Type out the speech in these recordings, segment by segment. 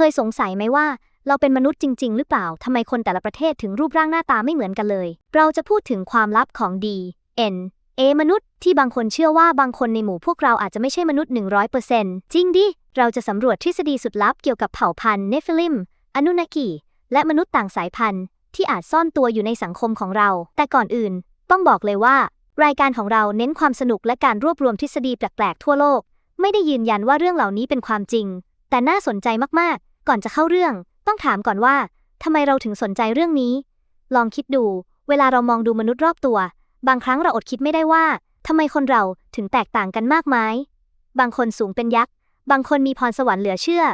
เคยสงสัยไหมว่า เราเป็นมนุษย์จริง ๆ หรือเปล่าทำไมคนแต่ละประเทศถึงรูปร่างหน้าตาไม่เหมือนกันเลย เราจะพูดถึงความลับของ D N A มนุษย์ที่บางคนเชื่อว่าบางคนในหมู่พวกเราอาจจะไม่ใช่มนุษย์ 100%จริงดิ เราจะสำรวจทฤษฎีสุดลับเกี่ยวกับเผ่าพันธุ์เนฟิลิม อนุนากีและมนุษย์ต่างสายพันธุ์ ที่อาจซ่อนตัวอยู่ในสังคมของเรา แต่ก่อนอื่น ต้องบอกเลยว่า รายการของเราเน้นความสนุกและการรวบรวมทฤษฎีแปลกๆทั่วโลก ไม่ได้ยืนยันว่าเรื่องเหล่านี้เป็นความจริง แต่น่าสนใจมาก ก่อนจะเข้าเรื่อง ต้องถามก่อนว่าทำไมเราถึงสนใจเรื่องนี้ ลองคิดดู เวลาเรามองดูมนุษย์รอบตัว บางครั้งเราอดคิดไม่ได้ว่าทำไมคนเราถึงแตกต่างกันมากมาย บางคนสูงเป็นยักษ์ บางคนมีพรสวรรค์เหลือเชื่อ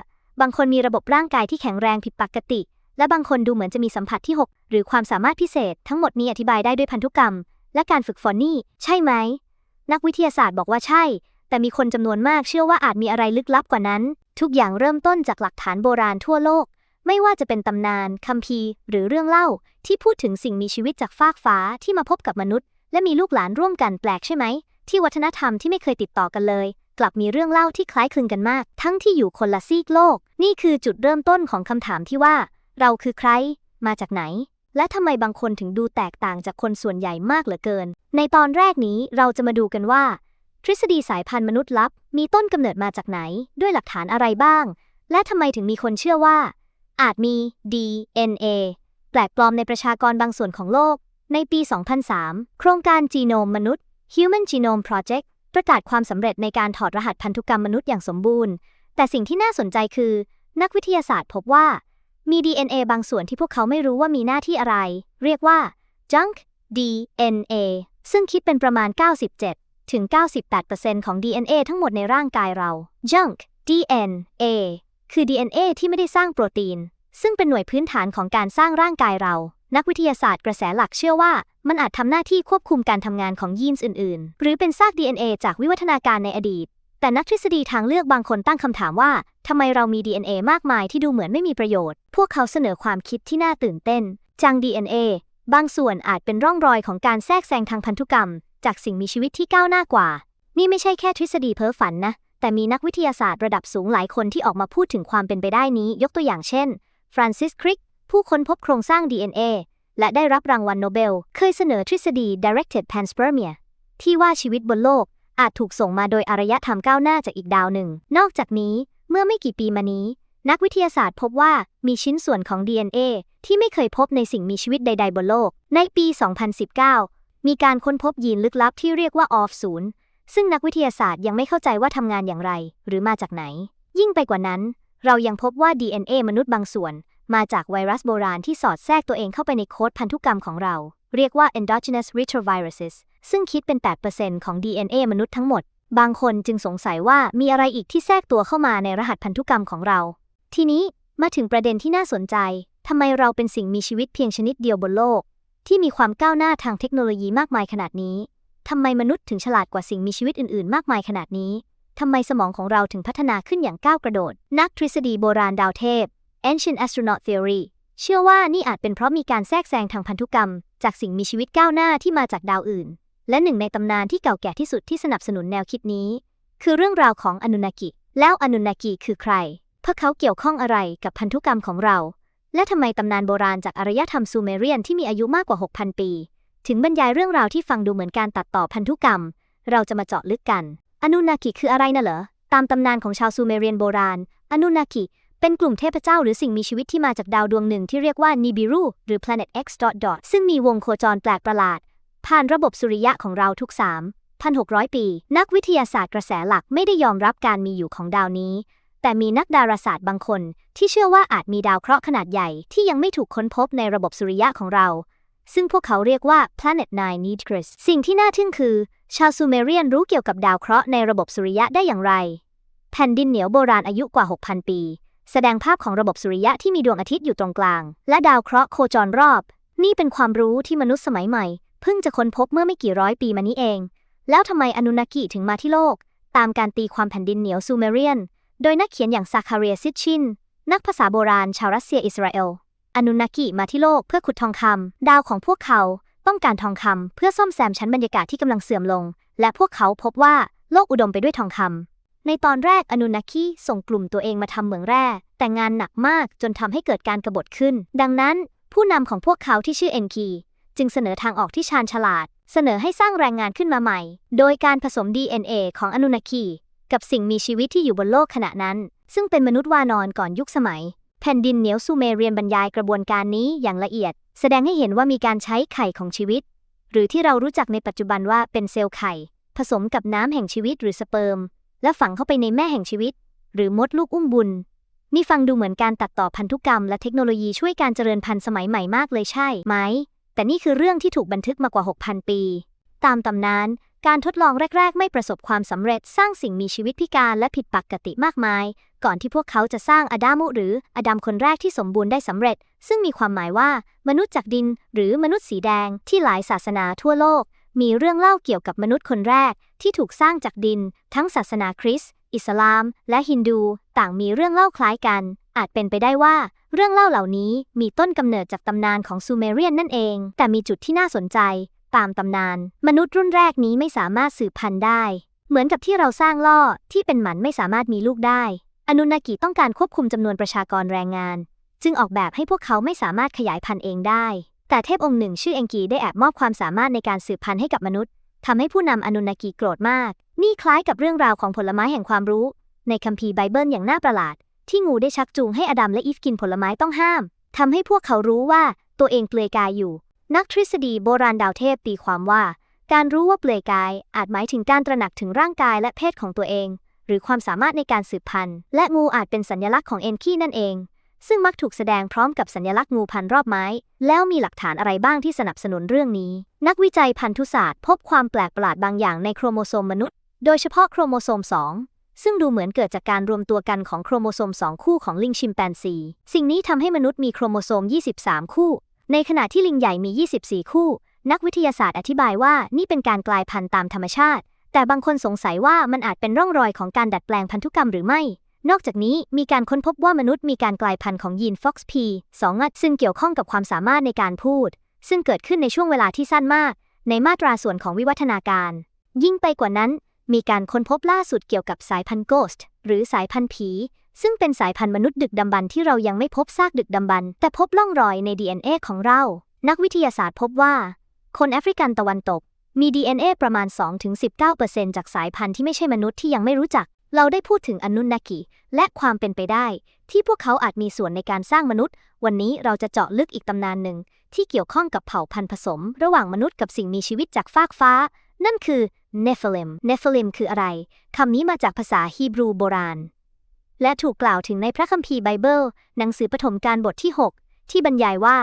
บางคนมีระบบร่างกายที่แข็งแรงผิดปกติ และบางคนดูเหมือนจะมีสัมผัสที่ 6 หรือความสามารถพิเศษ ทั้งหมดนี้อธิบายได้ด้วยพันธุกรรม และการฝึกฝนนี่ ใช่ไหม นักวิทยาศาสตร์บอกว่าใช่ แต่มีคนจำนวนมากเชื่อว่าอาจมีอะไรลึกลับกว่านั้น ทุกอย่างเริ่มต้นจากหลักฐานโบราณทั่วโลก ไม่ว่าจะเป็นตำนานคัมภีร์ หรือเรื่องเล่า ที่พูดถึงสิ่งมีชีวิตจากฟากฟ้าที่มาพบกับมนุษย์ และมีลูกหลานร่วมกันแปลกใช่ไหม ที่วัฒนธรรมที่ไม่เคยติดต่อกันเลย กลับมีเรื่องเล่าที่คล้ายคลึงกันมาก ทั้งที่อยู่คนละซีกโลก นี่คือจุดเริ่มต้นของคำถามที่ว่า เราคือใคร มาจากไหนและทำไมบางคนถึงดูแตกต่างจากคนส่วนใหญ่มากเหลือเกิน ในตอนแรกนี้เราจะมาดูกันว่า ทฤษฎีสายพันธุ์มนุษย์ลับ มีต้นกำเนิดมาจากไหน ด้วยหลักฐานอะไรบ้าง และทำไมถึงมีคนเชื่อว่า อาจมี DNA แปลกปลอมในประชากรบางส่วนของโลก ในปี 2003 โครงการจีโนมมนุษย์ Human Genome Project ประกาศความสำเร็จในการถอดรหัสพันธุกรรมมนุษย์อย่างสมบูรณ์ แต่สิ่งที่น่าสนใจคือ นักวิทยาศาสตร์พบว่า มี DNA บางส่วนที่พวกเขาไม่รู้ว่ามีหน้าที่อะไร เรียกว่า junk DNA ซึ่งคิดเป็นประมาณ 97 ถึง 98%ของ DNA ทั้งหมดในร่างกายเรา junk DNA คือ DNA ที่ไม่ได้สร้างโปรตีน ซึ่งเป็นหน่วยพื้นฐานของการสร้างร่างกายเรา นักวิทยาศาสตร์กระแสหลักเชื่อว่า มันอาจทำหน้าที่ควบคุมการทำงานของยีนส์อื่น ๆ หรือเป็นซาก DNA จากวิวัฒนาการในอดีต แต่นักทฤษฎีทางเลือกบางคนตั้งคำถามว่าทำไมเรามี DNA มากมายที่ดูเหมือนไม่มีประโยชน์ พวกเขาเสนอความคิดที่น่าตื่นเต้น จัง DNA บางส่วนอาจเป็นร่องรอยของการแทรกแซงทางพันธุกรรม จากสิ่งมีชีวิตที่ก้าวหน้ากว่า นี่ไม่ใช่แค่ทฤษฎีเพ้อฝันนะ แต่มีนักวิทยาศาสตร์ระดับสูงหลายคนที่ออกมาพูดถึงความเป็นไปได้นี้ ยกตัวอย่างเช่น ฟรานซิสคริก ผู้ค้นพบโครงสร้าง DNA และได้รับรางวัลโนเบล เคยเสนอทฤษฎี directed panspermia ที่ว่าชีวิตบนโลก อาจถูกส่งมาโดยอารยธรรมก้าวหน้าจากอีกดาวหนึ่ง นอกจากนี้ เมื่อไม่กี่ปีมานี้ นักวิทยาศาสตร์พบว่ามีชิ้นส่วนของ DNA ที่ไม่เคยพบในสิ่งมีชีวิตใด ๆ บนโลก ในปี 2019 มีการค้นพบยีนลึกลับที่เรียกว่า OFF0 ซึ่งนักวิทยาศาสตร์ยังไม่เข้าใจว่าทำงานอย่างไร หรือมาจากไหน ยิ่งไปกว่านั้น เรายังพบว่า DNA มนุษย์บางส่วน มาจากไวรัสโบราณที่สอดแทรกตัวเองเข้าไปในโค้ดพันธุกรรมของเรา เรียกว่า endogenous retroviruses ซึ่งคิดเป็น 8%ของ DNA มนุษย์ทั้งหมด บางคนจึงสงสัยว่ามีอะไรอีกที่แทรกตัวเข้ามาในรหัสพันธุกรรมของเรา ทีนี้มาถึงประเด็นที่น่าสนใจทำไมเราเป็นสิ่งมีชีวิตเพียงชนิดเดียวบนโลก ที่มีความก้าวหน้าทางเทคโนโลยีมากมายขนาดนี้ ทำไมมนุษย์ถึงฉลาดกว่าสิ่งมีชีวิตอื่น ๆ มากมายขนาดนี้ ทำไมสมองของเราถึงพัฒนาขึ้นอย่างก้าวกระโดด นักทฤษฎีโบราณดาวเทพ Ancient Astronaut Theory เชื่อว่านี่อาจเป็นเพราะมีการแทรกแซงทางพันธุกรรม จากสิ่งมีชีวิตก้าวหน้าที่มาจากดาวอื่น และหนึ่งในตำนานที่เก่าแก่ที่สุดที่สนับสนุนแนวคิดนี้ คือเรื่องราวของอนุนากิ แล้วอนุนากิคือใครพวกเขาเกี่ยวข้องอะไรกับพันธุกรรมของเรา และทำไมตำนานโบราณจากอารยธรรมซูเมเรียนที่มีอายุมากกว่า 6,000 ปี ถึงบรรยายเรื่องราวที่ฟังดูเหมือนการตัดต่อพันธุกรรม เราจะมาเจาะลึกกัน อนุนากิคืออะไรน่ะเหรอ ตามตำนานของชาวซูเมเรียนโบราณ อนุนากิเป็นกลุ่มเทพเจ้าหรือสิ่งมีชีวิตที่มาจากดาวดวงหนึ่งที่เรียกว่านิบิรุหรือ planet x dot dot ซึ่งมีวงโคจรแปลกประหลาด ผ่านระบบสุริยะของเราทุก 3,600 ปี นักวิทยาศาสตร์กระแสหลักไม่ได้ยอมรับการมีอยู่ของดาวนี้ แต่มีนักดาราศาสตร์บางคน ที่เชื่อว่าอาจมีดาวเคราะห์ขนาดใหญ่ที่ยังไม่ถูกค้นพบในระบบสุริยะของเรา ซึ่งพวกเขาเรียกว่า Planet 9 Nidris สิ่งที่น่าทึ่งคือ ชาวซูเมเรียนรู้เกี่ยวกับดาวเคราะห์ในระบบสุริยะได้อย่างไร แผ่นดินเหนียวโบราณอายุกว่า 6,000 ปี แสดงภาพของระบบสุริยะที่มีดวงอาทิตย์อยู่ตรงกลาง และดาวเคราะห์โคจรรอบ นี่เป็นความรู้ที่มนุษย์สมัยใหม่ เพิ่งจะค้นพบเมื่อไม่กี่ร้อยปีมานี้เอง แล้วทำไมอนุนากิถึงมาที่โลก ตามการตีความแผ่นดินเหนียวซูเมเรียน โดยนักเขียนอย่างซาคาเรียซิชิน นักภาษาโบราณชาวรัสเซียอิสราเอลอนุนากิมาที่โลกเพื่อขุดทองคำดาวของพวกเขาต้องการทองคำเพื่อซ่อมแซมชั้นบรรยากาศที่กำลังเสื่อมลง และพวกเขาพบว่าโลกอุดมไปด้วยทองคในตอนแรกอนุนาคิส่งกลุ่มตัวเองมาทำเหมืองแร่ แต่งานหนักมากจนทำให้เกิดการกบฏขึ้น ดังนั้นผู้นำของพวกเขาที่ชื่อเอ็นคีจึงเสนอทางออกที่ชาญฉลาด เสนอให้สร้างแรงงานขึ้นมาใหม่ โดยการผสม DNA ของอนุนาคี กับสิ่งมีชีวิตที่อยู่บนโลกขณะนั้น ซึ่งเป็นมนุษย์วานอนก่อนยุคสมัย แผ่นดินเหนียวซูเมเรียนบรรยายกระบวนการนี้อย่างละเอียด แสดงให้เห็นว่ามีการใช้ไข่ของชีวิต หรือที่เรารู้จักในปัจจุบันว่าเป็นเซลล์ไข่ ผสมกับน้ำแห่งชีวิตหรือสเปิร์ม และฝังเข้าไปในแม่แห่งชีวิต หรือมดลูกอุ้มบุญนี่ฟังดูเหมือนการตัดต่อพันธุกรรมและเทคโนโลยีช่วยการเจริญพันธุ์สมัยใหม่มากเลยใช่ไหม แต่นี่คือเรื่องที่ถูกบันทึกมากว่า 6,000 ปี ตามตำนาน การทดลองแรก ๆ ไม่ประสบความสำเร็จสร้างสิ่งมีชีวิตพิการและผิดปกติมากมาย ก่อนที่พวกเขาจะสร้างอดามุหรืออดัมคนแรกที่สมบูรณ์ได้สำเร็จ ซึ่งมีความหมายว่า มนุษย์จากดิน หรือมนุษย์สีแดงที่หลายศาสนาทั่วโลก มีเรื่องเล่าเกี่ยวกับมนุษย์คนแรก ที่ถูกสร้างจากดิน ทั้งศาสนาคริสต์อิสลาม และฮินดู ต่างมีเรื่องเล่าคล้ายกัน อาจเป็นไปได้ว่า เรื่องเล่าเหล่านี้มีต้นกำเนิดจากตำนานของซูเมเรียนนั่นเอง แต่มีจุดที่น่าสนใจ ตามตำนาน มนุษย์รุ่นแรกนี้ไม่สามารถสืบพันธุ์ได้ เหมือนกับที่เราสร้างล่อที่เป็นหมันไม่สามารถมีลูกได้ อนุนากิต้องการควบคุมจำนวนประชากรแรงงาน จึงออกแบบให้พวกเขาไม่สามารถขยายพันธุ์เองได้ แต่เทพองค์หนึ่งชื่อเองกีได้แอบมอบความสามารถในการสืบพันธุ์ให้กับมนุษย์ทำให้ผู้นำอนุนากิโกรธมาก นี่คล้ายกับเรื่องราวของผลไม้แห่งความรู้ ในคัมภีร์ไบเบิลอย่างน่าประหลาด ที่งูได้ชักจูงให้อดัมและอีฟกินผลไม้ต้องห้ามทำให้พวกเขารู้ว่าตัวเองเปลือยกายอยู่ นักทฤษฎีโบราณดาวเทพตีความว่า การรู้ว่าเปลือยกายอาจหมายถึงการตระหนักถึงร่างกายและเพศของตัวเอง หรือความสามารถในการสืบพันธุ์ และงูอาจเป็นสัญลักษณ์ของเอนคีนั่นเอง ซึ่งมักถูกแสดงพร้อมกับสัญลักษณ์งูพันรอบไม้ แล้วมีหลักฐานอะไรบ้างที่สนับสนุนเรื่องนี้ นักวิจัยพันธุศาสตร์ พบความแปลกประหลาดบางอย่างในโครโมโซมมนุษย์ โดยเฉพาะโครโมโซม 2ซึ่งดูเหมือนเกิดจากการรวมตัวกันของโครโมโซม 2 คู่ของลิงชิมแปนซี สิ่งนี้ทำให้มนุษย์มีโครโมโซม 23 คู่ ในขณะที่ลิงใหญ่มี 24 คู่ นักวิทยาศาสตร์อธิบายว่านี่เป็นการกลายพันธุ์ตามธรรมชาติ แต่บางคนสงสัยว่ามันอาจเป็นร่องรอยของการดัดแปลงพันธุกรรมหรือไม่ นอกจากนี้มีการค้นพบว่ามนุษย์มีการกลายพันธุ์ของยีน FOXP 2ซึ่งเกี่ยวข้องกับความสามารถในการพูด ซึ่งเกิดขึ้นในช่วงเวลาที่สั้นมาก ในมาตราส่วนของวิวัฒนาการ ยิ่งไปกว่านั้น มีการค้นพบล่าสุดเกี่ยวกับสายพันธุ์ Ghost หรือสายพันธุ์ผี ซึ่งเป็นสายพันธุ์มนุษย์ดึกดำบรรที่เรายังไม่พบซากดึกดำบรรแต่พบร่องรอยใน DNA ของเรา นักวิทยาศาสตร์พบว่า คนแอฟริกันตะวันตก มี DNA ประมาณ 2-19%จากสายพันธุ์ที่ไม่ใช่มนุษย์ที่ยังไม่รู้จัก เราได้พูดถึงอนุนากิและความเป็นไปได้ ที่พวกเขาอาจมีส่วนในการสร้างมนุษย์ วันนี้เราจะเจาะลึกอีกตำนานหนึ่ง ที่เกี่ยวข้องกับเผ่าพันธุ์ผสม ระหว่างมนุษย์กับสิ่งมีชีวิตจากฟากฟ้า นั่นคือเนฟลิมเนฟลิมคืออะไรคำนี้มาจากภาษาฮีบรูโบราณ และถูกกล่าวถึงในพระคัมภีร์ไบเบิล หนังสือปฐมกาลบทที่ 6 ที่บรรยายว่า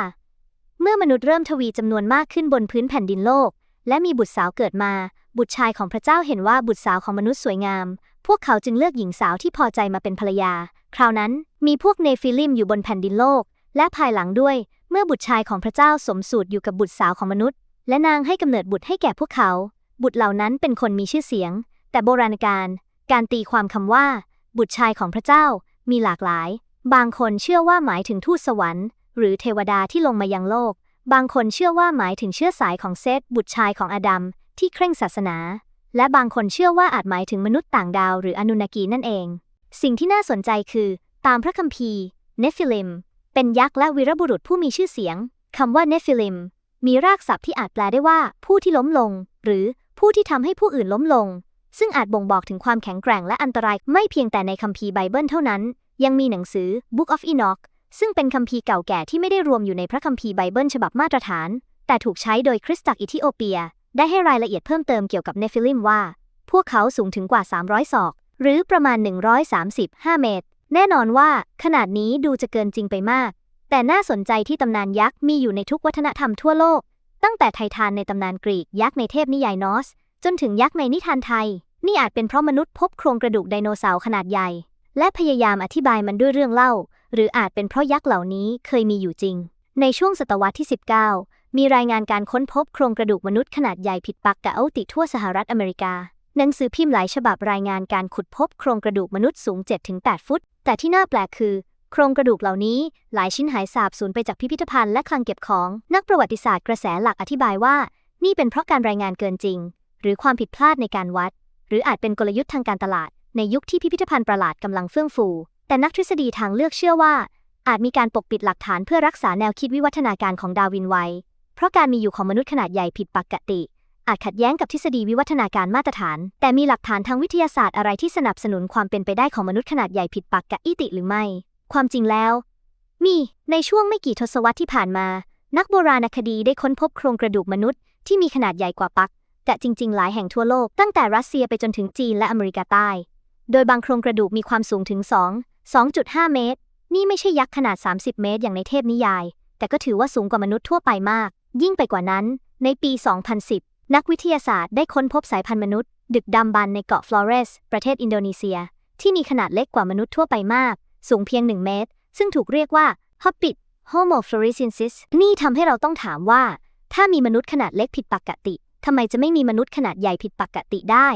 เมื่อมนุษย์เริ่มทวีจำนวนมากขึ้นบนพื้นแผ่นดินโลก และมีบุตรสาวเกิดมา บุตรชายของพระเจ้าเห็นว่าบุตรสาวของมนุษย์สวยงาม พวกเขาจึงเลือกหญิงสาวที่พอใจมาเป็นภรรยา คราวนั้นมีพวกเนฟิลิมอยู่บนแผ่นดินโลก และภายหลังด้วย เมื่อบุตรชายของพระเจ้าสมสูตรอยู่กับบุตรสาวของมนุษย์ และนางให้กำเนิดบุตรให้แก่พวกเขา บุตรเหล่านั้นเป็นคนมีชื่อเสียง แต่โบราณกาลการตีความคำว่า บุตรชายของพระเจ้ามีหลากหลาย บางคนเชื่อว่าหมายถึงทูตสวรรค์ หรือเทวดาที่ลงมายังโลก บางคนเชื่อว่าหมายถึงเชื้อสายของเซธบุตรชายของอาดัมที่เคร่งศาสนา และบางคนเชื่อว่าอาจหมายถึงมนุษย์ต่างดาวหรืออนุนากีนั่นเอง สิ่งที่น่าสนใจคือ ตามพระคัมภีร์เนฟิลิมเป็นยักษ์และวีรบุรุษผู้มีชื่อเสียงคำว่าเนฟิลิมมีรากศัพท์ที่อาจแปลได้ว่า ผู้ที่ล้มลง หรือผู้ที่ทำให้ผู้อื่นล้มลง ซึ่งอาจบ่งบอกถึงความแข็งแกร่งและอันตรายไม่เพียงแต่ในคัมภีร์ไบเบิลเท่านั้น ยังมีหนังสือ Book of Enoch ซึ่งเป็นคัมภีร์เก่าแก่ที่ไม่ได้รวมอยู่ในพระคัมภีร์ไบเบิลฉบับมาตรฐาน แต่ถูกใช้โดยคริสตจักรอิธิโอเปีย ได้ให้รายละเอียดเพิ่มเติมเกี่ยวกับเนฟิลิมว่า พวกเขาสูงถึงกว่า 300 ศอก หรือประมาณ 135 เมตร แน่นอนว่า ขนาดนี้ดูจะเกินจริงไปมาก แต่น่าสนใจที่ตำนานยักษ์มีอยู่ในทุกวัฒนธรรมทั่วโลก ตั้งแต่ไททานในตำนานกรีกยักษ์ในเทพนิยายนอส จนถึงยักษ์ในนิทานไทย นี่อาจเป็นเพราะมนุษย์พบโครงกระดูกไดโนเสาร์ขนาดใหญ่ และพยายามอธิบายมันด้วยเรื่องเล่า หรืออาจเป็นเพราะยักษ์เหล่านี้เคยมีอยู่จริง ในช่วงศตวรรษที่ 19 มีรายงานการค้นพบโครงกระดูกมนุษย์ขนาดใหญ่ผิดปกติทั่วสหรัฐอเมริกา หนังสือพิมพ์หลายฉบับรายงานการขุดพบโครงกระดูกมนุษย์สูง 7-8 ฟุต แต่ที่น่าแปลกคือโครงกระดูกเหล่านี้หลายชิ้นหายสาบสูญไปจากพิพิธภัณฑ์และคลังเก็บของ นักประวัติศาสตร์กระแสหลักอธิบายว่า นี่เป็นเพราะการรายงานเกินจริง หรือความผิดพลาดในการวัด หรืออาจเป็นกลยุทธ์ทางการตลาด ในยุคที่พิพิธภัณฑ์ประหลาดกำลังเฟื่องฟู แต่นักทฤษฎีทางเลือกเชื่อว่า อาจมีการปกปิดหลักฐานเพื่อรักษาแนวคิดวิวัฒนาการของดาวินไว้ เพราะการมีอยู่ของมนุษย์ขนาดใหญ่ผิดปกติ อาจขัดแย้งกับทฤษฎีวิวัฒนาการมาตรฐาน แต่มีหลักฐานทางวิทยาศาสตร์อะไรที่สนับสนุนความเป็นไปได้ของมนุษย์ขนาดใหญ่ผิดปกติหรือไม่ ความจริงแล้ว มี ในช่วงไม่กี่ทศวรรษที่ผ่านมา นักโบราณคดีได้ค้นพบโครงกระดูกมนุษย์ที่มีขนาดใหญ่กว่าปัก กะจริง ๆ หลายแห่งทั่วโลกตั้งแต่รัสเซียไปจนถึงจีนและอเมริกาใต้ โดยบางโครงกระดูกมีความสูงถึง 2 2.5 เมตร นี่ไม่ใช่ยักษ์ขนาด 30 เมตร อย่างในเทพนิยาย แต่ก็ถือว่าสูงกว่ามนุษย์ทั่วไปมาก ยิ่งไปกว่านั้น ในปี 2010 นักวิทยาศาสตร์ได้ค้นพบสายพันธุ์มนุษย์ ดึกดำบรรในเกาะฟลอเรส ประเทศอินโดนีเซีย ที่มีขนาดเล็กกว่ามนุษย์ทั่วไปมาก สูงเพียง 1 เมตร ซึ่งถูกเรียกว่า Hobbit Homo floresiensis นี่ทำให้เราต้องถามว่า ถ้ามีมนุษย์ขนาดเล็กผิดปกติ ทำไมจะไม่มีมนุษย์ขนาดใหญ่ผิดปกติได้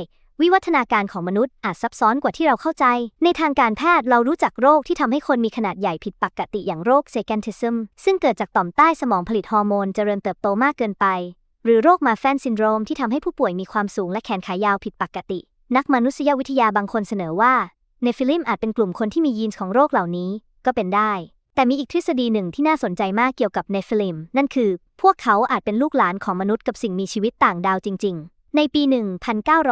วิวัฒนาการของมนุษย์อาจซับซ้อนกว่าที่เราเข้าใจ ในทางการแพทย์เรารู้จักโรคที่ทำให้คนมีขนาดใหญ่ผิดปกติอย่างโรคเซกันติซึมซึ่งเกิดจากต่อมใต้สมองผลิตฮอร์โมนเจริญเติบโตมากเกินไป หรือโรคมาแฟนซินโดรมที่ทำให้ผู้ป่วยมีความสูงและแขนขายาวผิดปกติ นักมนุษยวิทยาบางคนเสนอว่าเนฟิลิมอาจเป็นกลุ่มคนที่มียีนของโรคเหล่านี้ก็เป็นได้ แต่มีอีกทฤษฎีหนึ่งที่น่าสนใจมากเกี่ยวกับเนฟิลิมนั่นคือ พวกเขาอาจเป็นลูกหลานของมนุษย์กับสิ่งมีชีวิตต่างดาวจริง ๆ ในปี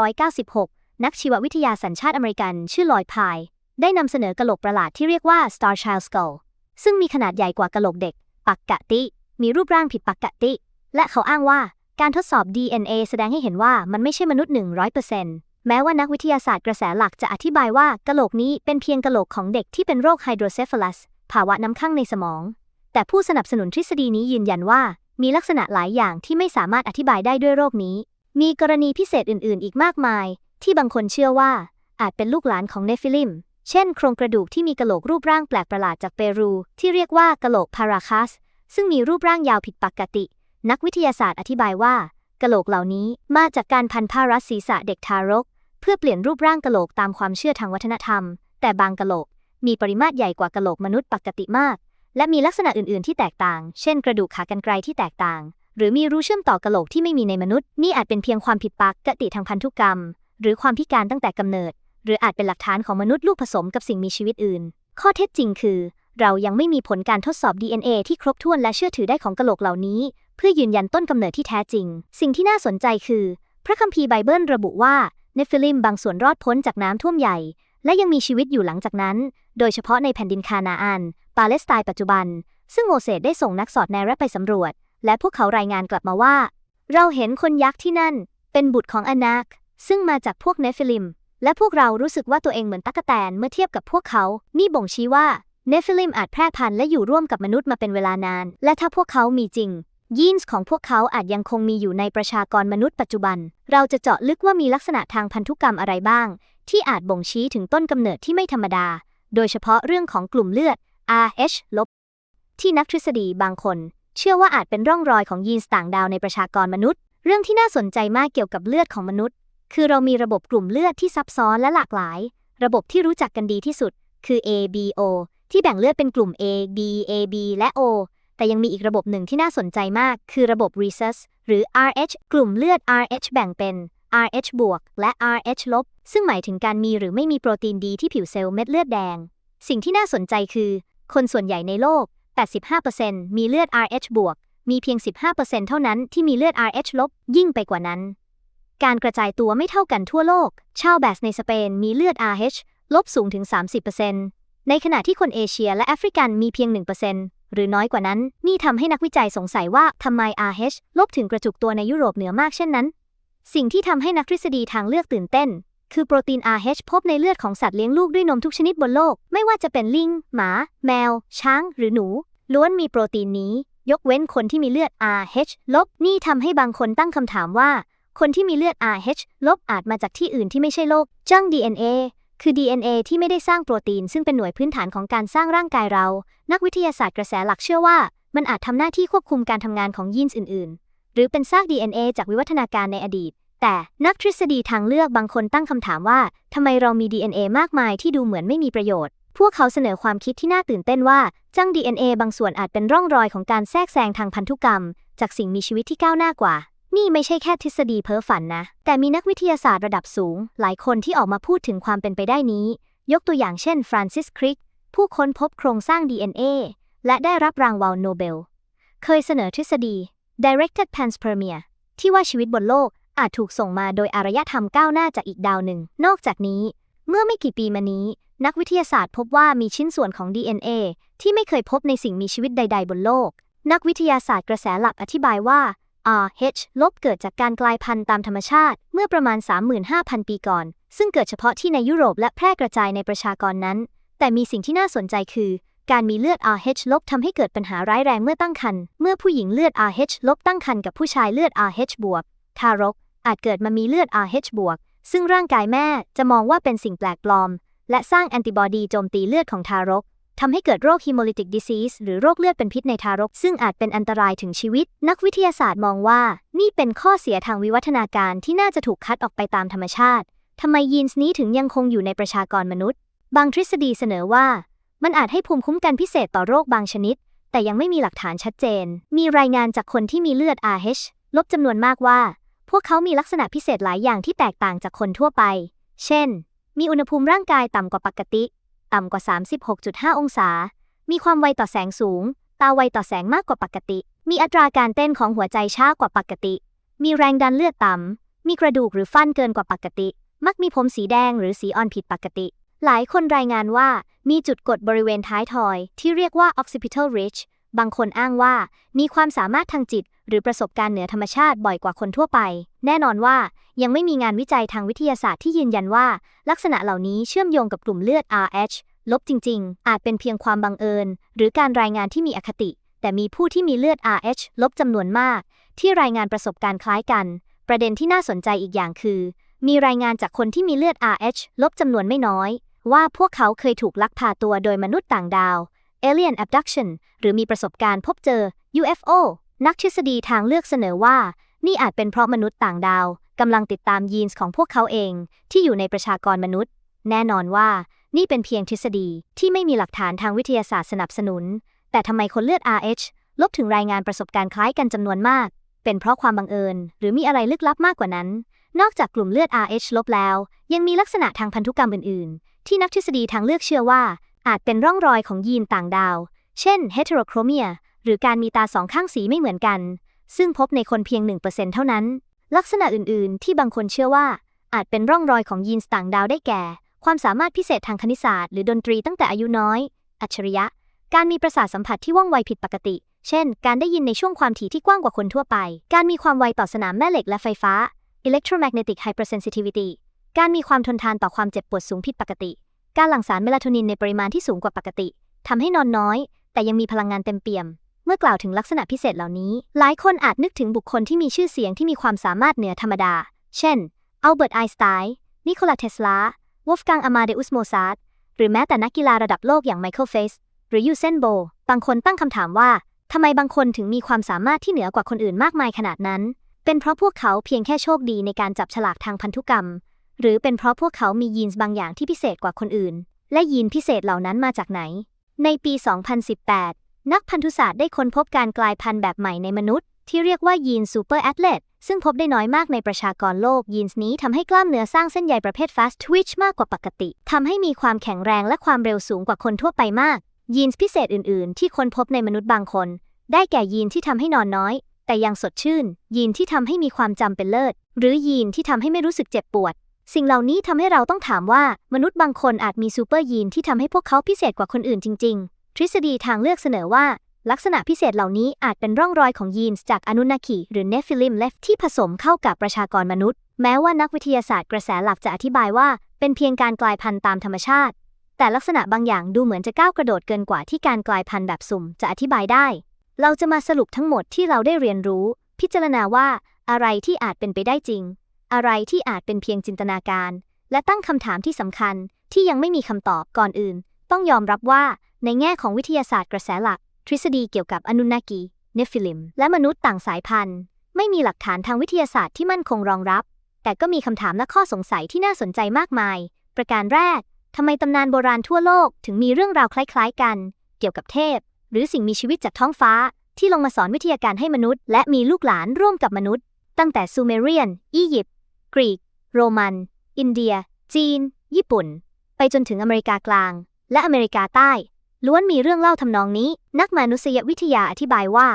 1996 นักชีววิทยาสัญชาติอเมริกันชื่อลอยพาย ได้นำเสนอกะโหลกประหลาดที่เรียกว่า Star Child Skull ซึ่งมีขนาดใหญ่กว่ากะโหลกเด็กปกติ มีรูปร่างผิดปกติ และเขาอ้างว่าการทดสอบ DNA แสดงให้เห็นว่ามันไม่ใช่มนุษย์ 100%แม้ว่านักวิทยาศาสตร์กระแสหลักจะอธิบายว่ากะโหลกนี้เป็นเพียงกะโหลกของเด็กที่เป็นโรคไฮโดรเซฟลัสภาวะน้ำข้างในสมอง แต่ผู้สนับสนุนทฤษฎีนี้ยืนยันว่า มีลักษณะหลายอย่างที่ไม่สามารถอธิบายได้ด้วยโรคนี้ มีกรณีพิเศษอื่น ๆ อีกมากมาย ที่บางคนเชื่อว่า อาจเป็นลูกหลานของเนฟิลิม เช่น โครงกระดูกที่มีกะโหลกรูปร่างแปลกประหลาดจากเปรู ที่เรียกว่ากะโหลกพาราคัส ซึ่งมีรูปร่างยาวผิดปกติ นักวิทยาศาสตร์อธิบายว่ากะโหลกเหล่านี้มาจากการพันผ้ารัดศีรษะเด็กทารก เพื่อเปลี่ยนรูปร่างกะโหลกตามความเชื่อทางวัฒนธรรม แต่บางกะโหลกมีปริมาตรใหญ่กว่ากะโหลกมนุษย์ปกติมาก และมีลักษณะอื่น ๆ ที่แตกต่าง เช่น กระดูกขากรรไกรที่แตกต่าง หรือมีรูเชื่อมต่อกะโหลกที่ไม่มีในมนุษย์ นี่อาจเป็นเพียงความผิดปกติทางพันธุกรรม หรือความพิการตั้งแต่กำเนิด หรืออาจเป็นหลักฐานของมนุษย์ลูกผสมกับสิ่งมีชีวิตอื่น ข้อเท็จจริงคือ เรายังไม่มีผลการทดสอบ DNA ที่ครบถ้วนและเชื่อถือได้ของกะโหลกเหล่านี้ เพื่อยืนยันต้นกำเนิดที่แท้จริง สิ่งที่น่าสนใจคือ พระคัมภีร์ไบเบิลระบุว่าเนฟิลิมบางส่วนรอดพ้นจากน้ำท่วมใหญ่ และยังมีชีวิตอยู่หลังจากนั้น โดยเฉพาะในแผ่นดินคานาอัน ปาเลสไตน์ปัจจุบัน ซึ่งโมเสสได้ส่งนักสอดแนวไปสำรวจ และพวกเขารายงานกลับมาว่า เราเห็นคนยักษ์ที่นั่น เป็นบุตรของอนาค ซึ่งมาจากพวกเนฟิลิม และพวกเรารู้สึกว่าตัวเองเหมือนตั๊กแตนเมื่อเทียบกับพวกเขา นี่บ่งชี้ว่าเนฟิลิมอาจแพร่พันธุ์และอยู่ร่วมกับมนุษย์มาเป็นเวลานาน และถ้าพวกเขามีจริง ยีนส์ของพวกเขาอาจยังคงมีอยู่ในประชากรมนุษย์ปัจจุบัน เราจะเจาะลึกว่ามีลักษณะทางพันธุกรรมอะไรบ้าง ที่อาจบ่งชี้ถึงต้นกำเนิดที่ไม่ธรรมดา โดยเฉพาะเรื่องของกลุ่มเลือด Rh ลบ ที่นักทฤษฎีบางคน เชื่อว่าอาจเป็นร่องรอยของยีนต่างดาวในประชากรมนุษย์ เรื่องที่น่าสนใจมากเกี่ยวกับเลือดของมนุษย์ คือเรามีระบบกลุ่มเลือดที่ซับซ้อนและหลากหลาย ระบบที่รู้จักกันดีที่สุด คือ ABO ที่แบ่งเลือดเป็นกลุ่ม A B AB และ O แต่ยังมีอีกระบบหนึ่งที่น่าสนใจมาก คือระบบ Rhesus หรือ RH กลุ่มเลือด RH แบ่งเป็น RH บวกและ RH ลบ ซึ่งหมายถึงการมีหรือไม่มีโปรตีนดีที่ผิวเซลล์เม็ดเลือดแดง สิ่งที่น่าสนใจคือ คนส่วนใหญ่ในโลก 85%มีเลือด RH บวก มีเพียง 15%เท่านั้นที่มีเลือด RH ลบ ยิ่งไปกว่านั้น การกระจายตัวไม่เท่ากันทั่วโลก ชาวแบสในสเปนมีเลือด RH ลบสูงถึง 30%ในขณะที่คนเอเชียและแอฟริกันมีเพียง 1%หรือน้อยกว่านั้น นี่ทำให้นักวิจัยสงสัยว่าทำไม RH ลบถึงกระจุกตัวในยุโรปเหนือมากเช่นนั้น สิ่งที่ทำให้นักทฤษฎีทางเลือกตื่นเต้น คือโปรตีน RH พบในเลือดของสัตว์เลี้ยงลูกด้วยนมทุกชนิดบนโลก ไม่ว่าจะเป็นลิง หมา แมว ช้าง หรือหนู ล้วนมีโปรตีนนี้ ยกเว้นคนที่มีเลือด RH ลบ นี่ทำให้บางคนตั้งคำถามว่า คนที่มีเลือด RH ลบอาจมาจากที่อื่นที่ไม่ใช่โลก จัง DNA คือ DNA ที่ไม่ได้สร้างโปรตีน ซึ่งเป็นหน่วยพื้นฐานของการสร้างร่างกายเรา นักวิทยาศาสตร์กระแสหลักเชื่อว่า มันอาจทำหน้าที่ควบคุมการทำงานของยีนส์อื่น ๆ หรือเป็นซาก DNA จากวิวัฒนาการในอดีต แต่นักทฤษฎีทางเลือกบางคนตั้งคำถามว่าทำไมเรามี DNA มากมายที่ดูเหมือนไม่มีประโยชน์ พวกเขาเสนอความคิดที่น่าตื่นเต้นว่าจัง DNA บางส่วนอาจเป็นร่องรอยของการแทรกแซงทางพันธุกรรม จากสิ่งมีชีวิตที่ก้าวหน้ากว่า นี่ไม่ใช่แค่ทฤษฎีเพ้อฝันนะ แต่มีนักวิทยาศาสตร์ระดับสูง หลายคนที่ออกมาพูดถึงความเป็นไปได้นี้ ยกตัวอย่างเช่นฟรานซิสคริกผู้ค้นพบโครงสร้าง DNA และได้รับรางวัลโนเบล เคยเสนอทฤษฎี directed panspermia ที่ว่าชีวิตบนโลก อาจถูกส่งมาโดยอารยธรรมก้าวหน้าจากอีกดาวหนึ่ง นอกจากนี้ เมื่อไม่กี่ปีมานี้ นักวิทยาศาสตร์พบว่ามีชิ้นส่วนของ DNA ที่ไม่เคยพบในสิ่งมีชีวิตใด ๆ บนโลก นักวิทยาศาสตร์กระแสหลักอธิบายว่า RH ลบเกิดจากการกลายพันธุ์ตามธรรมชาติ เมื่อประมาณ 35,000 ปีก่อน ซึ่งเกิดเฉพาะที่ในยุโรปและแพร่กระจายในประชากรนั้น แต่มีสิ่งที่น่าสนใจคือ การมีเลือด RH ลบทำให้เกิดปัญหาร้ายแรงเมื่อตั้งครรภ์เมื่อผู้หญิงเลือด RH ลบตั้งครรภ์กับผู้ชายเลือด RH บวกทารก อาจเกิดมามีเลือด RH บวก ซึ่งร่างกายแม่จะมองว่าเป็นสิ่งแปลกปลอม และสร้างแอนติบอดีโจมตีเลือดของทารกทำให้เกิดโรค hemolytic disease หรือโรคเลือดเป็นพิษในทารก ซึ่งอาจเป็นอันตรายถึงชีวิต นักวิทยาศาสตร์มองว่า นี่เป็นข้อเสียทางวิวัฒนาการที่น่าจะถูกคัดออกไปตามธรรมชาติทำไมยีนส์นี้ถึงยังคงอยู่ในประชากรมนุษย์ บางทฤษฎีเสนอว่า มันอาจให้ภูมิคุ้มกันพิเศษต่อโรคบางชนิด แต่ยังไม่มีหลักฐานชัดเจน มีรายงานจากคนที่มีเลือด RH ลบจำนวนมากว่า วกเขามีลักษณะพิเศษหลายอย่างที่แตกต่างจากคนทั่วไป เช่น มีอุณหภูมิร่างกายต่ำกว่าปกติ ต่ำกว่า 36.5 องศา มีความไวต่อแสงสูง ตาไวต่อแสงมากกว่าปกติ มีอัตราการเต้นของหัวใจช้ากว่าปกติ มีแรงดันเลือดต่ำ มีกระดูกหรือฟันเกินกว่าปกติ มักมีผมสีแดงหรือสีอ่อนผิดปกติ หลายคนรายงานว่ามีจุดกดบริเวณท้ายทอย ที่เรียกว่า occipital ridge บางคนอ้างว่า มีความสามารถทางจิต หรือประสบการณ์เหนือธรรมชาติบ่อยกว่าคนทั่วไป แน่นอนว่ายังไม่มีงานวิจัยทางวิทยาศาสตร์ที่ยืนยันว่า ลักษณะเหล่านี้เชื่อมโยงกับกลุ่มเลือด RH ลบจริง ๆ อาจเป็นเพียงความบังเอิญ หรือการรายงานที่มีอคติ แต่มีผู้ที่มีเลือด RH ลบจำนวนมาก ที่รายงานประสบการณ์คล้ายกัน ประเด็นที่น่าสนใจอีกอย่างคือ มีรายงานจากคนที่มีเลือด RH ลบจำนวนไม่น้อย ว่าพวกเขาเคยถูกลักพาตัวโดยมนุษย์ต่างดาว Alien Abduction หรือมีประสบการณ์พบเจอ UFO นักทฤษฎีทางเลือกเสนอว่า นี่อาจเป็นเพราะมนุษย์ต่างดาวกำลังติดตามยีนส์ของพวกเขาเอง ที่อยู่ในประชากรมนุษย์ แน่นอนว่า นี่เป็นเพียงทฤษฎีที่ไม่มีหลักฐานทางวิทยาศาสตร์สนับสนุน แต่ทำไมคนเลือด RH ลบถึงรายงานประสบการณ์คล้ายกันจำนวนมาก เป็นเพราะความบังเอิญ หรือมีอะไรลึกลับมากกว่านั้น นอกจากกลุ่มเลือด RH ลบแล้ว ยังมีลักษณะทางพันธุกรรมอื่น ๆ ที่นักทฤษฎีทางเลือกเชื่อว่า อาจเป็นร่องรอยของยีนต่างดาว เช่น heterochromia หรือการมีตาสองข้างสีไม่เหมือนกัน ซึ่งพบในคนเพียง 1%เท่านั้น ลักษณะอื่น ๆ ที่บางคนเชื่อว่า อาจเป็นร่องรอยของยีนต่างดาวได้แก่ ความสามารถพิเศษทางคณิตศาสตร์หรือดนตรีตั้งแต่อายุน้อย อัจฉริยะ การมีประสาทสัมผัสที่ว่องไวผิดปกติ เช่น การได้ยินในช่วงความถี่ที่กว้างกว่าคนทั่วไป การมีความไวต่อสนามแม่เหล็กและไฟฟ้า electromagnetic hypersensitivity การมีความทนทานต่อความเจ็บปวดสูงผิดปกติ การหลั่งสารเมลาโทนินในปริมาณที่สูงกว่าปกติทำให้นอนน้อย แต่ยังมีพลังงานเต็มเปี่ยม เมื่อกล่าวถึงลักษณะพิเศษเหล่านี้ หลายคนอาจนึกถึงบุคคลที่มีชื่อเสียงที่มีความสามารถเหนือธรรมดา เช่น อัลเบิร์ต ไอน์สไตน์นิโคลาเทสลาวอฟกัง อามาเดอุส โมซาร์หรือแม้แต่นักกีฬาระดับโลกอย่างไมเคิล เฟส หรือยูเซนโบ บางคนตั้งคำถามว่าทำไมบางคนถึงมีความสามารถที่เหนือกว่าคนอื่นมากมายขนาดนั้น เป็นเพราะพวกเขาเพียงแค่โชคดีในการจับฉลากทางพันธุกรรม หรือเป็นเพราะพวกเขามียีนส์บางอย่างที่พิเศษกว่าคนอื่น และยีนพิเศษเหล่านั้นมาจากไหน ในปี 2018 นักพันธุศาสตร์ได้ค้นพบการกลายพันธุ์แบบใหม่ในมนุษย์ ที่เรียกว่ายีนซูเปอร์แอตเลตซึ่งพบได้น้อยมากในประชากรโลก ยีนส์นี้ทำให้กล้ามเนื้อสร้างเส้นใยประเภท fast twitch มากกว่าปกติทำให้มีความแข็งแรงและความเร็วสูงกว่าคนทั่วไปมาก ยีนส์พิเศษอื่น ๆ ที่ค้นพบในมนุษย์บางคน ได้แก่ยีนที่ทำให้นอนน้อย แต่ยังสดชื่น ยีนที่ทำให้มีความจำเป็นเลิศ หรือยีนที่ทำให้ไม่รู้สึกเจ็บปวด สิ่งเหล่านี้ทำให้เราต้องถามว่า มนุษย์บางคนอาจมีซูเปอร์ยีนที่ทำให้พวกเขาพิเศษกว่าคนอื่นจริง ๆ ทฤษฎีทางเลือกเสนอว่า ลักษณะพิเศษเหล่านี้อาจเป็นร่องรอยของยีนจากอนุนาคีหรือเนฟิลิมเลฟที่ผสมเข้ากับประชากรมนุษย์ แม้ว่านักวิทยาศาสตร์กระแสหลักจะอธิบายว่า เป็นเพียงการกลายพันธุ์ตามธรรมชาติ แต่ลักษณะบางอย่างดูเหมือนจะก้าวกระโดดเกินกว่าที่การกลายพันธุ์แบบสุ่มจะอธิบายได้ เราจะมาสรุปทั้งหมดที่เราได้เรียนรู้ พิจารณาว่า อะไรที่อาจเป็นไปได้จริง อะไรที่อาจเป็นเพียงจินตนาการ และตั้งคำถามที่สำคัญที่ยังไม่มีคำตอบก่อนอื่น ต้องยอมรับว่า ในแง่ของวิทยาศาสตร์กระแสหลัก ทฤษฎีเกี่ยวกับอนุนากีเนฟิลิม และมนุษย์ต่างสายพันธุ์ ไม่มีหลักฐานทางวิทยาศาสตร์ที่มั่นคงรองรับ แต่ก็มีคำถามและข้อสงสัยที่น่าสนใจมากมาย ประการแรกทำไมตำนานโบราณทั่วโลกถึงมีเรื่องราวคล้าย ๆ กัน เกี่ยวกับเทพ หรือสิ่งมีชีวิตจากท้องฟ้า ที่ลงมาสอนวิทยาการให้มนุษย์ และมีลูกหลานร่วมกับมนุษย์ ตั้งแต่ซูเมเรียน อียิปต์ กรีก โรมัน อินเดีย จีน ญี่ปุ่น ไปจนถึงอเมริกากลาง และอเมริกาใต้ ล้วนมีเรื่องเล่าทำนองนี้ นักมนุษยวิทยาอธิบายว่า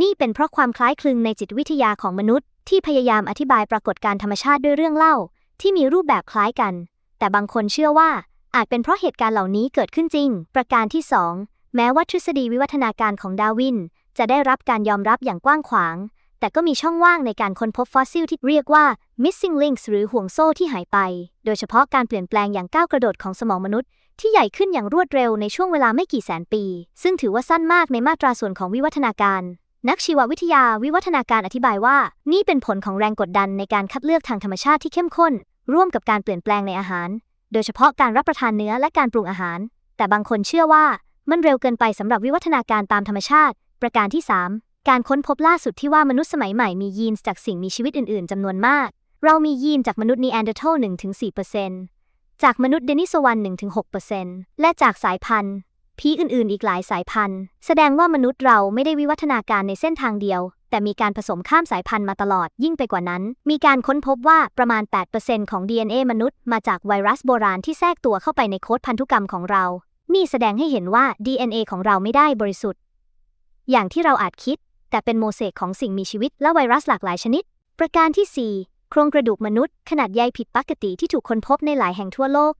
นี่เป็นเพราะความคล้ายคลึงในจิตวิทยาของมนุษย์ ที่พยายามอธิบายปรากฏการณ์ธรรมชาติด้วยเรื่องเล่า ที่มีรูปแบบคล้ายกัน แต่บางคนเชื่อว่า อาจเป็นเพราะเหตุการณ์เหล่านี้เกิดขึ้นจริง ประการที่ 2 แม้ว่าทฤษฎีวิวัฒนาการของดาวิน จะได้รับการยอมรับอย่างกว้างขวาง แต่ก็มีช่องว่างในการค้นพบฟอสซิลที่เรียกว่า missing links หรือห่วงโซ่ที่หายไป โดยเฉพาะการเปลี่ยนแปลงอย่างก้าวกระโดดของสมองมนุษย์ ที่ใหญ่ขึ้นอย่างรวดเร็วในช่วงเวลาไม่กี่แสนปี ซึ่งถือว่าสั้นมากในมาตราส่วนของวิวัฒนาการ นักชีววิทยาวิวัฒนาการอธิบายว่า นี่เป็นผลของแรงกดดันในการคัดเลือกทางธรรมชาติที่เข้มข้น ร่วมกับการเปลี่ยนแปลงในอาหาร โดยเฉพาะการรับประทานเนื้อและการปรุงอาหาร แต่บางคนเชื่อว่ามันเร็วเกินไปสำหรับวิวัฒนาการตามธรรมชาติ ประการที่ 3 การค้นพบล่าสุดที่ว่ามนุษย์สมัยใหม่มียีนจากสิ่งมีชีวิตอื่น ๆจำนวนมาก เรามียีนจากมนุษย์นีแอนเดอร์ทัล1-4% จากมนุษย์เดนิสวัน 1-6%และจากสายพันธุ์ผีอื่นๆ อีกหลายสายพันธุ์ แสดงว่ามนุษย์เราไม่ได้วิวัฒนาการในเส้นทางเดียว แต่มีการผสมข้ามสายพันธุ์มาตลอด ยิ่งไปกว่านั้น มีการค้นพบว่าประมาณ 8%ของ DNA มนุษย์มาจากไวรัสโบราณที่แทรกตัวเข้าไปในโค้ดพันธุกรรมของเรา นี่แสดงให้เห็นว่า DNA ของเราไม่ได้บริสุทธิ์ อย่างที่เราอาจคิด แต่เป็นโมเสกของสิ่งมีชีวิตและไวรัสหลากหลายชนิด ประการที่ 4 ครงกระดูกมนุษย์ขนาดใหญ่ผิดปกติที่ถูกค้นพบในหลายแห่งทั่วโลก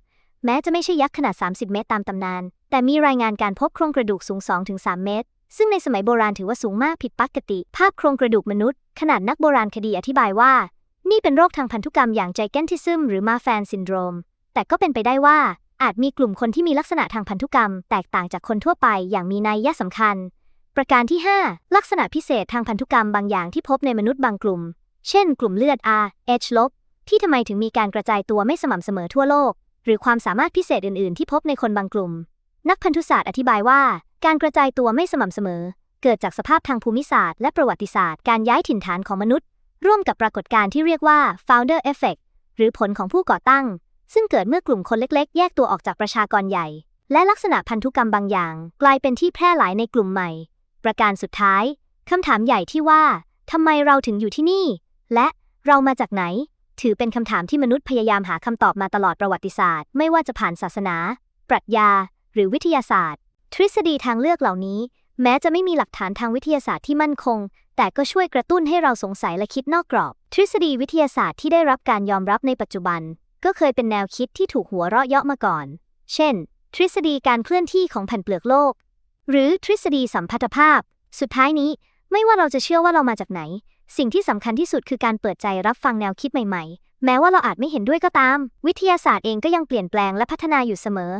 แม้จะไม่ใช่ยักษ์ขนาด 30 เมตรตามตำนาน แต่มีรายงานการพบโครงกระดูกสูง 2-3 เมตร ซึ่งในสมัยโบราณถือว่าสูงมากผิดปกติ ภาพโครงกระดูกมนุษย์ ขนาดนักโบราณคดีอธิบายว่า นี่เป็นโรคทางพันธุกรรมอย่าง gigantism หรือ Marfan syndrome แต่ก็เป็นไปได้ว่า อาจมีกลุ่มคนที่มีลักษณะทางพันธุกรรม แตกต่างจากคนทั่วไปอย่างมีนัยยะสำคัญ ประการที่ 5 ลักษณะพิเศษทางพันธุกรรมบางอย่างที่พบในมนุษย์บางกลุ่ม เช่น กลุ่มเลือด R H ลบที่ทำไมถึงมีการกระจายตัวไม่สม่ำเสมอทั่วโลก หรือความสามารถพิเศษอื่น ๆ ที่พบในคนบางกลุ่ม นักพันธุศาสตร์อธิบายว่า การกระจายตัวไม่สม่ำเสมอ เกิดจากสภาพทางภูมิศาสตร์และประวัติศาสตร์การย้ายถิ่นฐานของมนุษย์ ร่วมกับปรากฏการณ์ที่เรียกว่า founder effect หรือผลของผู้ก่อตั้ง ซึ่งเกิดเมื่อกลุ่มคนเล็ก ๆ แยกตัวออกจากประชากรใหญ่ และลักษณะพันธุกรรมบางอย่าง กลายเป็นที่แพร่หลายในกลุ่มใหม่ ประการสุดท้ายคำถามใหญ่ที่ว่าทำไมเราถึงอยู่ที่นี่ และเรามาจากไหน ถือเป็นคำถามที่มนุษย์พยายามหาคำตอบมาตลอดประวัติศาสตร์ ไม่ว่าจะผ่านศาสนา ปรัชญา หรือวิทยาศาสตร์ ทฤษฎีทางเลือกเหล่านี้ แม้จะไม่มีหลักฐานทางวิทยาศาสตร์ที่มั่นคง แต่ก็ช่วยกระตุ้นให้เราสงสัยและคิดนอกกรอบ ทฤษฎีวิทยาศาสตร์ที่ได้รับการยอมรับในปัจจุบัน ก็เคยเป็นแนวคิดที่ถูกหัวเราะเยาะมาก่อน เช่น ทฤษฎีการเคลื่อนที่ของแผ่นเปลือกโลก หรือทฤษฎีสัมพัทธภาพ สุดท้ายนี้ ไม่ว่าเราจะเชื่อว่าเรามาจากไหน สิ่งที่สำคัญที่สุดคือการเปิดใจรับฟังแนวคิดใหม่ๆ แม้ว่าเราอาจไม่เห็นด้วยก็ตาม วิทยาศาสตร์เองก็ยังเปลี่ยนแปลงและพัฒนาอยู่เสมอ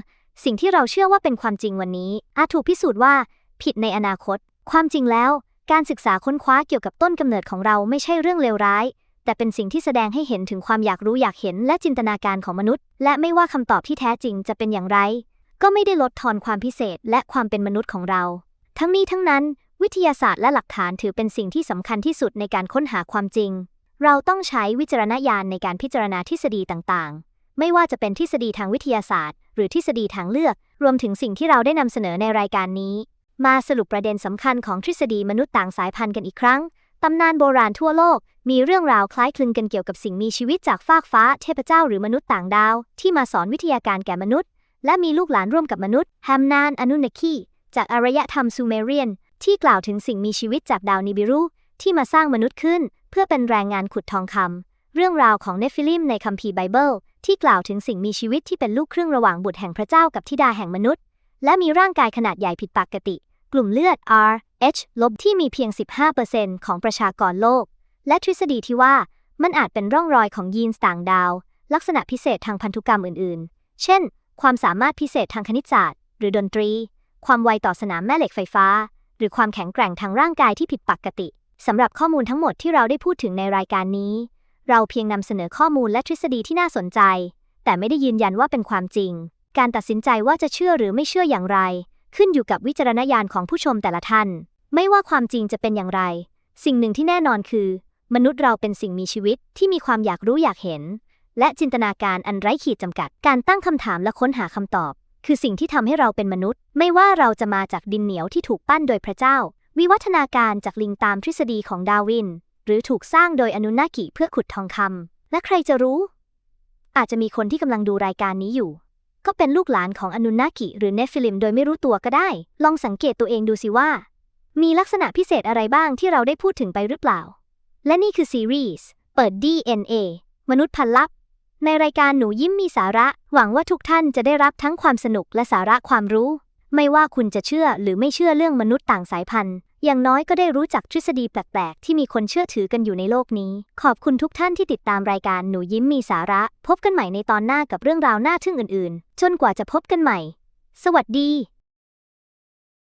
สิ่งที่เราเชื่อว่าเป็นความจริงวันนี้ อาจถูกพิสูจน์ว่า ผิดในอนาคต ความจริงแล้ว การศึกษาค้นคว้าเกี่ยวกับต้นกำเนิดของเราไม่ใช่เรื่องเลวร้าย แต่เป็นสิ่งที่แสดงให้เห็นถึงความอยากรู้อยากเห็นและจินตนาการของมนุษย์ และไม่ว่าคำตอบที่แท้จริงจะเป็นอย่างไร ก็ไม่ได้ลดทอนความพิเศษและความเป็นมนุษย์ของเรา ทั้งนี้ทั้งนั้น วิทยาศาสตร์และหลักฐานถือเป็นสิ่งที่สำคัญที่สุดในการค้นหาความจริง เราต้องใช้วิจารณญาณในการพิจารณาทฤษฎีต่างๆ ไม่ว่าจะเป็นทฤษฎีทางวิทยาศาสตร์ หรือทฤษฎีทางเลือก รวมถึงสิ่งที่เราได้นำเสนอในรายการนี้ มาสรุปประเด็นสำคัญของทฤษฎีมนุษย์ต่างสายพันธุ์กันอีกครั้งตำนานโบราณทั่วโลก มีเรื่องราวคล้ายคลึงกันเกี่ยวกับสิ่งมีชีวิตจากฟากฟ้า เทพเจ้าหรือมนุษย์ต่างดาว ที่มาสอนวิทยาการแก่มนุษย์ และมีลูกหลานร่วมกับมนุษย์แฮมนานอนุนคีจากอารยธรรมซูเมเรียน ที่กล่าวถึงสิ่งมีชีวิตจากดาวนิบิรุที่มาสร้างมนุษย์ขึ้น เพื่อเป็นแรงงานขุดทองคำเรื่องราวของเนฟิลิมในคัมภีร์ไบเบิลที่กล่าวถึงสิ่งมีชีวิตที่เป็นลูกครึ่งระหว่างบุตรแห่งพระเจ้ากับธิดาแห่งมนุษย์ และมีร่างกายขนาดใหญ่ผิดปกติ กลุ่มเลือด R H ลบที่มีเพียง 15%ของประชากรโลก และทฤษฎีที่ว่ามันอาจเป็นร่องรอยของยีนต่างดาว ลักษณะพิเศษทางพันธุกรรมอื่นๆ เช่น ความสามารถพิเศษทางคณิตศาสตร์ หรือดนตรี ความไวต่อสนามแม่เหล็กไฟฟ้า รือความแข็งแกร่งทางร่างกายที่ผิดปกติสำหรับข้อมูลทั้งหมดที่เราได้พูดถึงในรายการนี้ เราเพียงนำเสนอข้อมูลและทฤษฎีที่น่าสนใจ แต่ไม่ได้ยืนยันว่าเป็นความจริง การตัดสินใจว่าจะเชื่อหรือไม่เชื่ออย่างไร ขึ้นอยู่กับวิจารณญาณของผู้ชมแต่ละท่าน ไม่ว่าความจริงจะเป็นอย่างไร สิ่งหนึ่งที่แน่นอนคือ มนุษย์เราเป็นสิ่งมีชีวิตที่มีความอยากรู้อยากเห็น และจินตนาการอันไร้ขีดจำกัด การตั้งคำถามและค้นหาคำตอบ คือสิ่งที่ทำให้เราเป็นมนุษย์ ไม่ว่าเราจะมาจากดินเหนียวที่ถูกปั้นโดยพระเจ้า วิวัฒนาการจากลิงตามทฤษฎีของดาวิน หรือถูกสร้างโดยอนุนากิเพื่อขุดทองคำและใครจะรู้ อาจจะมีคนที่กำลังดูรายการนี้อยู่ ก็เป็นลูกหลานของอนุนากิหรือเนฟิลิมโดยไม่รู้ตัวก็ได้ ลองสังเกตตัวเองดูสิว่า มีลักษณะพิเศษอะไรบ้างที่เราได้พูดถึงไปหรือเปล่า และนี่คือซีรีส์เปิด DNA มนุษย์พันลับ ในรายการหนูยิ้มมีสาระ หวังว่าทุกท่านจะได้รับทั้งความสนุกและสาระความรู้ ไม่ว่าคุณจะเชื่อหรือไม่เชื่อเรื่องมนุษย์ต่างสายพันธุ์ อย่างน้อยก็ได้รู้จักทฤษฎีแปลกๆ ที่มีคนเชื่อถือกันอยู่ในโลกนี้ ขอบคุณทุกท่านที่ติดตามรายการหนูยิ้มมีสาระ พบกันใหม่ในตอนหน้ากับเรื่องราวน่าทึ่งอื่นๆ จนกว่าจะพบกันใหม่ สวัสดี